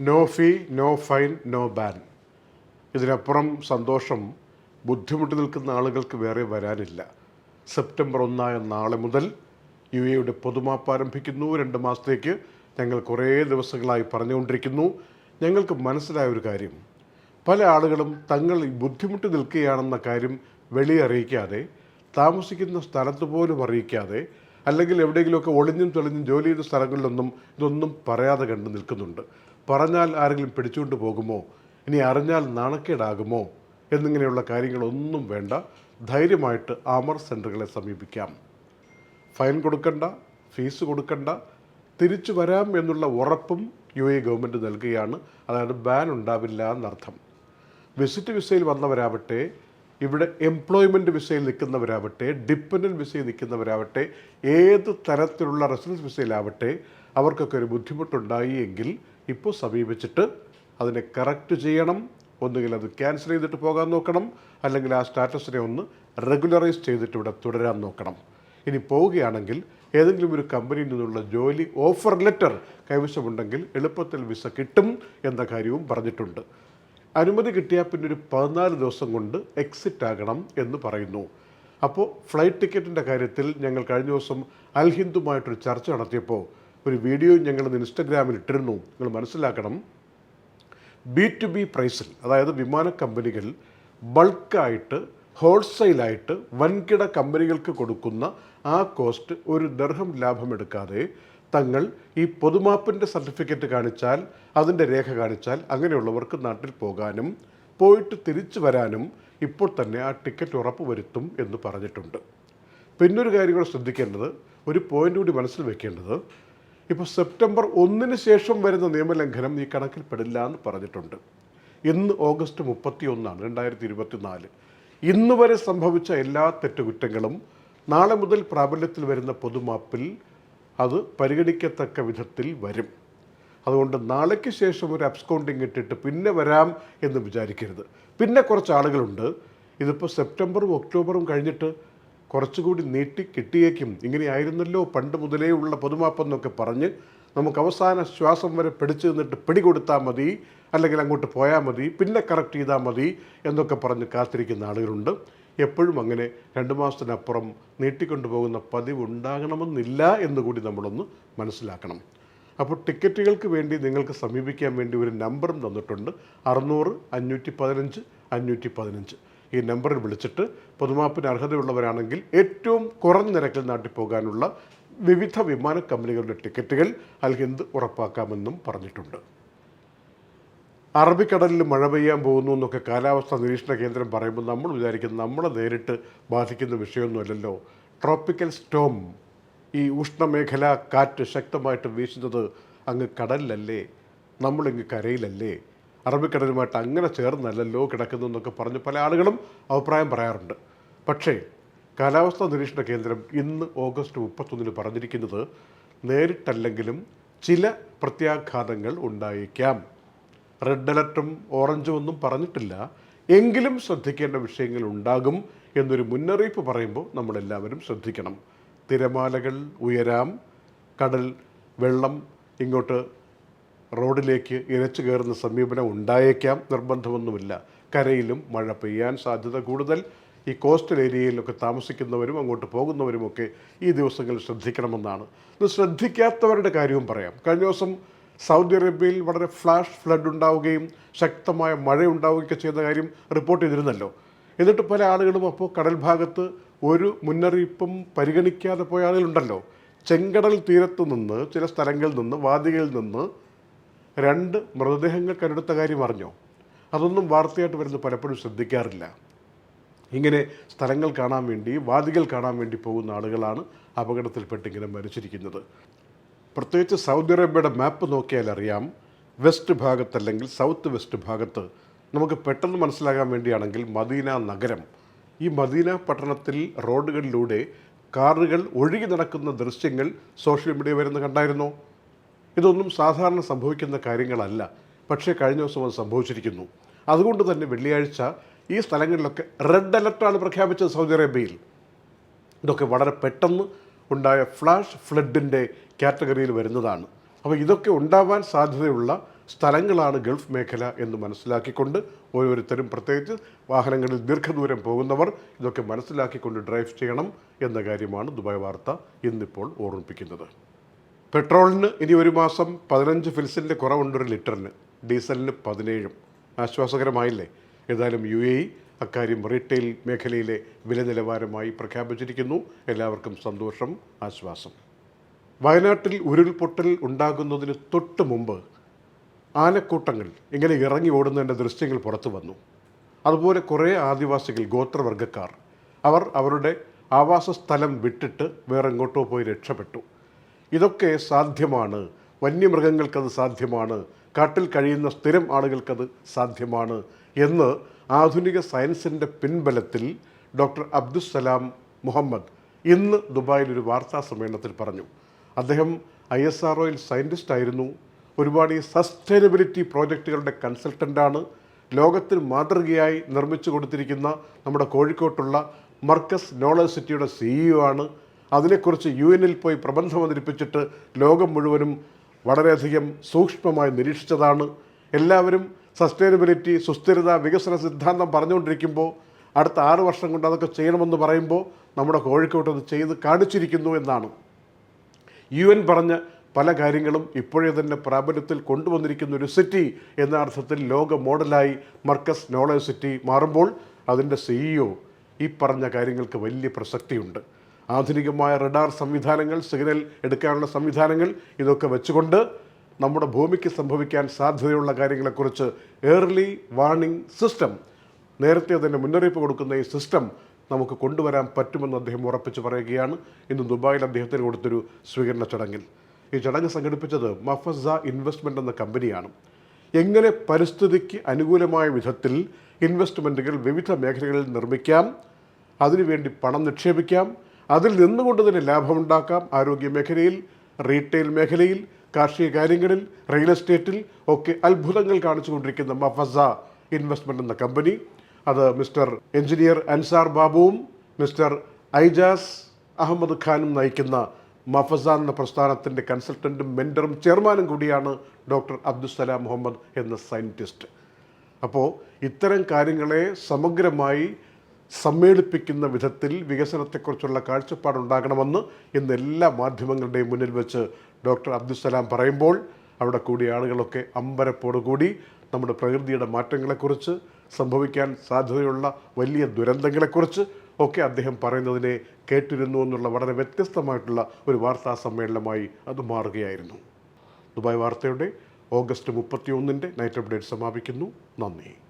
No fee no fine no ban ഇതിനപ്പുറം സന്തോഷം ബുദ്ധിമുട്ട് നിൽക്കുന്ന ആളുകൾക്ക് വേറെ വരാനില്ല. സെപ്റ്റംബർ ഒന്നായ നാളെ മുതൽ യു എയുടെ പൊതുമാപ്പ് ആരംഭിക്കുന്നു. രണ്ട് മാസത്തേക്ക് ഞങ്ങൾ കുറേ ദിവസങ്ങളായി പറഞ്ഞുകൊണ്ടിരിക്കുന്നു. ഞങ്ങൾക്ക് മനസ്സിലായ ഒരു കാര്യം. പല ആളുകളും തങ്ങൾ ബുദ്ധിമുട്ട് നിൽക്കുകയാണെന്ന കാര്യം വെളി അറിയിക്കാതെ താമസിക്കുന്ന സ്ഥലത്ത് പോലും അറിയിക്കാതെ അല്ലെങ്കിൽ എവിടെയെങ്കിലുമൊക്കെ ഒളിഞ്ഞും തെളിഞ്ഞും ജോലി ചെയ്ത സ്ഥലങ്ങളിലൊന്നും ഇതൊന്നും പറയാതെ കണ്ട് നിൽക്കുന്നുണ്ട്. പറഞ്ഞാൽ ആരെങ്കിലും പിടിച്ചുകൊണ്ട് പോകുമോ? ഇനി അറിഞ്ഞാൽ നാണക്കേടാകുമോ? എന്നിങ്ങനെയുള്ള കാര്യങ്ങളൊന്നും വേണ്ട. ധൈര്യമായിട്ട് ആമർ സെന്ററുകളെ സമീപിക്കാം. ഫൈൻ കൊടുക്കണ്ട ഫീസ് കൊടുക്കണ്ട. തിരിച്ചു വരാം എന്നുള്ള ഉറപ്പും യു എ ഗവൺമെന്റ് നൽകുകയാണ്. അതായത് ബാൻ ഉണ്ടാവില്ല എന്നർത്ഥം. വിസിറ്റ് വിസയിൽ വന്നവരാവട്ടെ ഇവിടെ എംപ്ലോയ്മെന്റ് വിസയിൽ നിൽക്കുന്നവരാവട്ടെ ഡിപ്പെൻഡന്റ് വിസയിൽ നിൽക്കുന്നവരാവട്ടെ ഏത് തരത്തിലുള്ള റെസിഡൻസ് വിസയിലാവട്ടെ അവർക്കൊക്കെ ഒരു ബുദ്ധിമുട്ടുണ്ടായി എങ്കിൽ ഇപ്പോൾ സമീപിച്ചിട്ട് അതിനെ കറക്റ്റ് ചെയ്യണം. ഒന്നുകിൽ അത് ക്യാൻസൽ ചെയ്തിട്ട് പോകാൻ നോക്കണം. അല്ലെങ്കിൽ ആ സ്റ്റാറ്റസിനെ ഒന്ന് റെഗുലറൈസ് ചെയ്തിട്ട് ഇവിടെ തുടരാൻ നോക്കണം. ഇനി പോവുകയാണെങ്കിൽ ഏതെങ്കിലും ഒരു കമ്പനിയിൽ നിന്നുള്ള ജോലി ഓഫർ ലെറ്റർ കൈവശമുണ്ടെങ്കിൽ എളുപ്പത്തിൽ വിസ കിട്ടും എന്ന കാര്യവും പറഞ്ഞിട്ടുണ്ട്. അനുമതി കിട്ടിയാൽ പിന്നെ ഒരു പതിനാല് ദിവസം കൊണ്ട് എക്സിറ്റ് ആകണം എന്ന് പറയുന്നു. അപ്പോൾ ഫ്ലൈറ്റ് ടിക്കറ്റിന്റെ കാര്യത്തിൽ ഞങ്ങൾ കഴിഞ്ഞ ദിവസം അൽഹിന്ദുമായിട്ടൊരു ചർച്ച നടത്തിയപ്പോൾ ഒരു വീഡിയോ ഞങ്ങൾ ഇൻസ്റ്റഗ്രാമിൽ ഇട്ടിരുന്നു. നിങ്ങൾ മനസ്സിലാക്കണം. ബി ടു ബി പ്രൈസിൽ അതായത് വിമാന കമ്പനികൾ ബൾക്കായിട്ട് ഹോൾസെയിലായിട്ട് വൻകിട കമ്പനികൾക്ക് കൊടുക്കുന്ന ആ കോസ്റ്റ് ഒരു ദർഹം ലാഭമെടുക്കാതെ തങ്ങൾ ഈ പൊതുമാപ്പിന്റെ സർട്ടിഫിക്കറ്റ് കാണിച്ചാൽ അതിന്റെ രേഖ കാണിച്ചാൽ അങ്ങനെയുള്ളവർക്ക് നാട്ടിൽ പോകാനും പോയിട്ട് തിരിച്ചു വരാനും ഇപ്പോൾ തന്നെ ആ ടിക്കറ്റ് ഉറപ്പ് വരുത്തും എന്ന് പറഞ്ഞിട്ടുണ്ട്. പിന്നൊരു കാര്യം കൂടെ ശ്രദ്ധിക്കേണ്ടത് ഒരു പോയിന്റ് കൂടി മനസ്സിൽ വെക്കേണ്ടത് ഇപ്പോൾ സെപ്റ്റംബർ ഒന്നിന് ശേഷം വരുന്ന നിയമലംഘനം ഈ കണക്കിൽപ്പെടില്ല എന്ന് പറഞ്ഞിട്ടുണ്ട്. ഇന്ന് ഓഗസ്റ്റ് മുപ്പത്തി ഒന്നാണ് രണ്ടായിരത്തി ഇരുപത്തിനാല് ഇന്ന് വരെ സംഭവിച്ച എല്ലാ തെറ്റുകുറ്റങ്ങളും നാളെ മുതൽ പ്രാബല്യത്തിൽ വരുന്ന പൊതുമാപ്പിൽ അത് പരിഗണിക്കത്തക്ക വിധത്തിൽ വരും. അതുകൊണ്ട് നാളേക്ക് ശേഷം ഒരു അബ്സ്കൗണ്ടിങ് ഇട്ടിട്ട് പിന്നെ വരാം എന്ന് വിചാരിക്കരുത്. പിന്നെ കുറച്ച് ആളുകളുണ്ട്. ഇതിപ്പോൾ സെപ്റ്റംബറും ഒക്ടോബറും കഴിഞ്ഞിട്ട് കുറച്ചുകൂടി നീട്ടി കിട്ടിയേക്കും. ഇങ്ങനെയായിരുന്നല്ലോ പണ്ട് മുതലേ ഉള്ള പൊതുമാപ്പെന്നൊക്കെ പറഞ്ഞ് നമുക്ക് അവസാന ശ്വാസം വരെ പിടിച്ചു നിന്നിട്ട് പിടികൊടുത്താൽ മതി അല്ലെങ്കിൽ അങ്ങോട്ട് പോയാൽ മതി പിന്നെ കറക്റ്റ് ചെയ്താൽ മതി എന്നൊക്കെ പറഞ്ഞ് കാത്തിരിക്കുന്ന ആളുകളുണ്ട്. എപ്പോഴും അങ്ങനെ രണ്ട് മാസത്തിനപ്പുറം നീട്ടിക്കൊണ്ടു പോകുന്ന പതിവ് ഉണ്ടാകണമെന്നില്ല എന്ന് കൂടി നമ്മളൊന്ന് മനസ്സിലാക്കണം. അപ്പോൾ ടിക്കറ്റുകൾക്ക് വേണ്ടി നിങ്ങൾക്ക് സമീപിക്കാൻ വേണ്ടി ഒരു നമ്പറും തന്നിട്ടുണ്ട്. അറുന്നൂറ് അഞ്ഞൂറ്റി പതിനഞ്ച് അഞ്ഞൂറ്റി പതിനഞ്ച്. ഈ നമ്പറിൽ വിളിച്ചിട്ട് പൊതുമാപ്പിന് അർഹതയുള്ളവരാണെങ്കിൽ ഏറ്റവും കുറഞ്ഞ നിരക്കിൽ നാട്ടിൽ പോകാനുള്ള വിവിധ വിമാന കമ്പനികളുടെ ടിക്കറ്റുകൾ അൽ ഹിന്ദ് ഉറപ്പാക്കാമെന്നും പറഞ്ഞിട്ടുണ്ട്. അറബിക്കടലിൽ മഴ പെയ്യാൻ പോകുന്നു എന്നൊക്കെ കാലാവസ്ഥാ നിരീക്ഷണ കേന്ദ്രം പറയുമ്പോൾ നമ്മൾ വിചാരിക്കുന്നത് നമ്മളെ നേരിട്ട് ബാധിക്കുന്ന വിഷയമൊന്നുമല്ലല്ലോ. ട്രോപ്പിക്കൽ സ്റ്റോം ഈ ഉഷ്ണമേഖല കാറ്റ് ശക്തമായിട്ട് വീശുന്നത് അങ്ങ് കടലിലല്ലേ? നമ്മളിങ്ങ് കരയിലല്ലേ? അറബിക്കടലുമായിട്ട് അങ്ങനെ ചേർന്നല്ലല്ലോ കിടക്കുന്നു എന്നൊക്കെ പറഞ്ഞ് പല ആളുകളും അഭിപ്രായം പറയാറുണ്ട്. പക്ഷേ കാലാവസ്ഥാ നിരീക്ഷണ കേന്ദ്രം ഇന്ന് ഓഗസ്റ്റ് മുപ്പത്തൊന്നിന് പറഞ്ഞിരിക്കുന്നത് നേരിട്ടല്ലെങ്കിലും ചില പ്രത്യാഘാതങ്ങൾ ഉണ്ടായേക്കാം. റെഡ് അലർട്ടും ഓറഞ്ചും ഒന്നും പറഞ്ഞിട്ടില്ല. എങ്കിലും ശ്രദ്ധിക്കേണ്ട വിഷയങ്ങൾ ഉണ്ടാകും എന്നൊരു മുന്നറിയിപ്പ് പറയുമ്പോൾ നമ്മളെല്ലാവരും ശ്രദ്ധിക്കണം. തിരമാലകൾ ഉയരാം കടൽ വെള്ളം ഇങ്ങോട്ട് റോഡിലേക്ക് ഇരച്ചു കയറുന്ന സമീപനം ഉണ്ടായേക്കാം നിർബന്ധമൊന്നുമില്ല. കരയിലും മഴ പെയ്യാൻ സാധ്യത കൂടുതൽ. ഈ കോസ്റ്റൽ ഏരിയയിലൊക്കെ താമസിക്കുന്നവരും അങ്ങോട്ട് പോകുന്നവരുമൊക്കെ ഈ ദിവസങ്ങളിൽ ശ്രദ്ധിക്കണമെന്നാണ്. ഇത് ശ്രദ്ധിക്കാത്തവരുടെ കാര്യവും പറയാം. കഴിഞ്ഞ ദിവസം സൗദി അറേബ്യയിൽ വളരെ ഫ്ലാഷ് ഫ്ലഡ് ഉണ്ടാവുകയും ശക്തമായ മഴ ഉണ്ടാവുകയൊക്കെ ചെയ്യുന്ന കാര്യം റിപ്പോർട്ട് ചെയ്തിരുന്നല്ലോ. എന്നിട്ട് പല ആളുകളും അപ്പോൾ കടൽ ഭാഗത്ത് ഒരു മുന്നറിയിപ്പും പരിഗണിക്കാതെ പോയ ആളുകളുണ്ടല്ലോ. ചെങ്കടൽ തീരത്ത് നിന്ന് ചില സ്ഥലങ്ങളിൽ നിന്ന് വാദികളിൽ നിന്ന് രണ്ട് മൃതദേഹങ്ങൾ കണ്ടെടുത്ത കാര്യം അറിഞ്ഞോ? അതൊന്നും വാർത്തയായിട്ട് വരുന്നത് പലപ്പോഴും ശ്രദ്ധിക്കാറില്ല. ഇങ്ങനെ സ്ഥലങ്ങൾ കാണാൻ വേണ്ടി വാദികൾ കാണാൻ വേണ്ടി പോകുന്ന ആളുകളാണ് അപകടത്തിൽപ്പെട്ട് ഇങ്ങനെ മരിച്ചിരിക്കുന്നത്. പ്രത്യേകിച്ച് സൗദി അറേബ്യയുടെ മാപ്പ് നോക്കിയാൽ അറിയാം. വെസ്റ്റ് ഭാഗത്ത് അല്ലെങ്കിൽ സൗത്ത് വെസ്റ്റ് ഭാഗത്ത് നമുക്ക് പെട്ടെന്ന് മനസ്സിലാകാൻ വേണ്ടിയാണെങ്കിൽ മദീന നഗരം. ഈ മദീന പട്ടണത്തിൽ റോഡുകളിലൂടെ കാറുകൾ ഒഴുകി നടക്കുന്ന ദൃശ്യങ്ങൾ സോഷ്യൽ മീഡിയ വരുന്ന കണ്ടായിരുന്നോ? ഇതൊന്നും സാധാരണ സംഭവിക്കുന്ന കാര്യങ്ങളല്ല. പക്ഷേ കഴിഞ്ഞ ദിവസം അത് സംഭവിച്ചിരിക്കുന്നു. അതുകൊണ്ട് തന്നെ വെള്ളിയാഴ്ച ഈ സ്ഥലങ്ങളിലൊക്കെ റെഡ് അലർട്ടാണ് പ്രഖ്യാപിച്ചത് സൗദി അറേബ്യയിൽ. ഇതൊക്കെ വളരെ പെട്ടെന്ന് ഉണ്ടായ ഫ്ലാഷ് ഫ്ലഡിന്റെ കാറ്റഗറിയിൽ വരുന്നതാണ്. അപ്പോൾ ഇതൊക്കെ ഉണ്ടാവാൻ സാധ്യതയുള്ള സ്ഥലങ്ങളാണ് ഗൾഫ് മേഖല എന്ന് മനസ്സിലാക്കിക്കൊണ്ട് ഓരോരുത്തരും പ്രത്യേകിച്ച് വാഹനങ്ങളിൽ ദീർഘദൂരം പോകുന്നവർ ഇതൊക്കെ മനസ്സിലാക്കിക്കൊണ്ട് ഡ്രൈവ് ചെയ്യണം എന്ന കാര്യമാണ് ദുബായ് വാർത്ത ഇന്നിപ്പോൾ ഓർമ്മിപ്പിക്കുന്നത്. പെട്രോളിന് ഇനി ഒരു മാസം പതിനഞ്ച് ഫിൽസിന്റെ കുറവുണ്ട് ഒരു ലിറ്ററിന്. ഡീസലിന് പതിനേഴും. ആശ്വാസകരമായില്ലേ? ഏതായാലും യു എ അക്കാര്യം റീറ്റെയിൽ മേഖലയിലെ വില നിലവാരമായി പ്രഖ്യാപിച്ചിരിക്കുന്നു. എല്ലാവർക്കും സന്തോഷം ആശ്വാസം. വയനാട്ടിൽ ഉരുൾപൊട്ടൽ ഉണ്ടാകുന്നതിന് തൊട്ട് മുമ്പ് ആനക്കൂട്ടങ്ങൾ ഇങ്ങനെ ഇറങ്ങി ഓടുന്നതിന്റെ ദൃശ്യങ്ങൾ പുറത്തു വന്നു. അതുപോലെ കുറേ ആദിവാസികൾ ഗോത്രവർഗക്കാർ അവർ അവരുടെ ആവാസ സ്ഥലം വിട്ടിട്ട് വേറെ എങ്ങോട്ടോ പോയി രക്ഷപ്പെട്ടു. ഇതൊക്കെ സാധ്യമാണ്. വന്യമൃഗങ്ങൾക്കത് സാധ്യമാണ്. കാട്ടിൽ കഴിയുന്ന സ്ഥിരം ആളുകൾക്കത് സാധ്യമാണ് എന്ന് ആധുനിക സയൻസിന്റെ പിൻബലത്തിൽ ഡോക്ടർ അബ്ദുസലാം മുഹമ്മദ് ഇന്ന് ദുബായിൽ ഒരു വാർത്താ സമ്മേളനത്തിൽ പറഞ്ഞു. അദ്ദേഹം ഐ എസ് ആർ ഒയിൽ സയന്റിസ്റ്റ് ആയിരുന്നു. ഒരുപാട് ഈ സസ്റ്റൈനബിലിറ്റി പ്രോജക്റ്റുകളുടെ കൺസൾട്ടന്റാണ് ലോകത്തിന് മാതൃകയായി നിർമ്മിച്ചു കൊടുത്തിരിക്കുന്ന നമ്മുടെ കോഴിക്കോട്ടുള്ള മർക്കസ് നോളജ് സിറ്റിയുടെ സിഇഒ ആണ്. അതിനെക്കുറിച്ച് യു എനിൽ പോയി പ്രബന്ധം അവതരിപ്പിച്ചിട്ട് ലോകം മുഴുവനും വളരെയധികം സൂക്ഷ്മമായി നിരീക്ഷിച്ചതാണ്. എല്ലാവരും സസ്റ്റൈനബിലിറ്റി സുസ്ഥിരത വികസന സിദ്ധാന്തം പറഞ്ഞുകൊണ്ടിരിക്കുമ്പോൾ അടുത്ത ആറ് വർഷം കൊണ്ട് അതൊക്കെ ചെയ്യണമെന്ന് പറയുമ്പോൾ നമ്മുടെ കോഴിക്കോട്ട് അത് ചെയ്ത് കാണിച്ചിരിക്കുന്നു എന്നാണ്. യു എൻ പറഞ്ഞ പല കാര്യങ്ങളും ഇപ്പോഴേ തന്നെ പ്രാബല്യത്തിൽ കൊണ്ടുവന്നിരിക്കുന്ന ഒരു സിറ്റി എന്ന അർത്ഥത്തിൽ ലോക മോഡലായി മർക്കസ് നോളജ് സിറ്റി മാറുമ്പോൾ അതിന്റെ സിഇഒ ഈ പറഞ്ഞ കാര്യങ്ങൾക്ക് വലിയ പ്രസക്തിയുണ്ട്. ആധുനികമായ റഡാർ സംവിധാനങ്ങൾ സിഗ്നൽ എടുക്കാനുള്ള സംവിധാനങ്ങൾ ഇതൊക്കെ വെച്ചുകൊണ്ട് നമ്മുടെ ഭൂമിക്ക് സംഭവിക്കാൻ സാധ്യതയുള്ള കാര്യങ്ങളെക്കുറിച്ച് ഏർലി വാർണിംഗ് സിസ്റ്റം നേരത്തെ തന്നെ മുന്നറിയിപ്പ് കൊടുക്കുന്ന ഈ സിസ്റ്റം നമുക്ക് കൊണ്ടുവരാൻ പറ്റുമെന്ന് അദ്ദേഹം ഉറപ്പിച്ച് പറയുകയാണ്. ഇന്ന് ദുബായിൽ അദ്ദേഹത്തിന് കൊടുത്തൊരു സ്വീകരണ ചടങ്ങിൽ. ഈ ചടങ്ങ് സംഘടിപ്പിച്ചത് മഫസ ഇൻവെസ്റ്റ്മെന്റ് എന്ന കമ്പനിയാണ്. എങ്ങനെ പരിസ്ഥിതിക്ക് അനുകൂലമായ വിധത്തിൽ ഇൻവെസ്റ്റ്മെന്റുകൾ വിവിധ മേഖലകളിൽ നിർമ്മിക്കാം അതിനുവേണ്ടി പണം നിക്ഷേപിക്കാം അതിൽ നിന്നുകൊണ്ട് തന്നെ ലാഭമുണ്ടാക്കാം. ആരോഗ്യ മേഖലയിൽ റീറ്റെയിൽ മേഖലയിൽ കാർഷിക കാര്യങ്ങളിൽ റിയൽ എസ്റ്റേറ്റിൽ ഒക്കെ അത്ഭുതങ്ങൾ കാണിച്ചുകൊണ്ടിരിക്കുന്ന മഫസ ഇൻവെസ്റ്റ്മെന്റ് എന്ന കമ്പനി. അത് മിസ്റ്റർ എഞ്ചിനീയർ അൻസാർ ബാബുവും മിസ്റ്റർ ഐജാസ് അഹമ്മദ് ഖാനും നയിക്കുന്ന മഫസ എന്ന പ്രസ്ഥാനത്തിന്റെ കൺസൾട്ടന്റും മെന്ററും ചെയർമാനും കൂടിയാണ് ഡോക്ടർ അബ്ദുസലാം മുഹമ്മദ് എന്ന സയന്റിസ്റ്റ് അപ്പോൾ ഇത്തരം കാര്യങ്ങളെ സമഗ്രമായി സമ്മേളിപ്പിക്കുന്ന വിധത്തിൽ വികസനത്തെക്കുറിച്ചുള്ള കാഴ്ചപ്പാടുണ്ടാകണമെന്ന് ഇന്ന് എല്ലാ മാധ്യമങ്ങളുടെയും മുന്നിൽ വെച്ച് ഡോക്ടർ അബ്ദുസലാം പറയുമ്പോൾ അവിടെ കൂടിയ ആളുകളൊക്കെ അമ്പരപ്പോടുകൂടി നമ്മുടെ പ്രകൃതിയുടെ മാറ്റങ്ങളെക്കുറിച്ച് സംഭവിക്കാൻ സാധ്യതയുള്ള വലിയ ദുരന്തങ്ങളെക്കുറിച്ച് ഒക്കെ അദ്ദേഹം പറയുന്നതിനെ കേട്ടിരുന്നു എന്നുള്ള വളരെ വ്യത്യസ്തമായിട്ടുള്ള ഒരു വാർത്താ സമ്മേളനമായി അത് മാറുകയായിരുന്നു. ദുബായ് വാർത്തയുടെ ഓഗസ്റ്റ് മുപ്പത്തി ഒന്നിന്റെ നൈറ്റ് അപ്ഡേറ്റ് സമാപിക്കുന്നു. നന്ദി.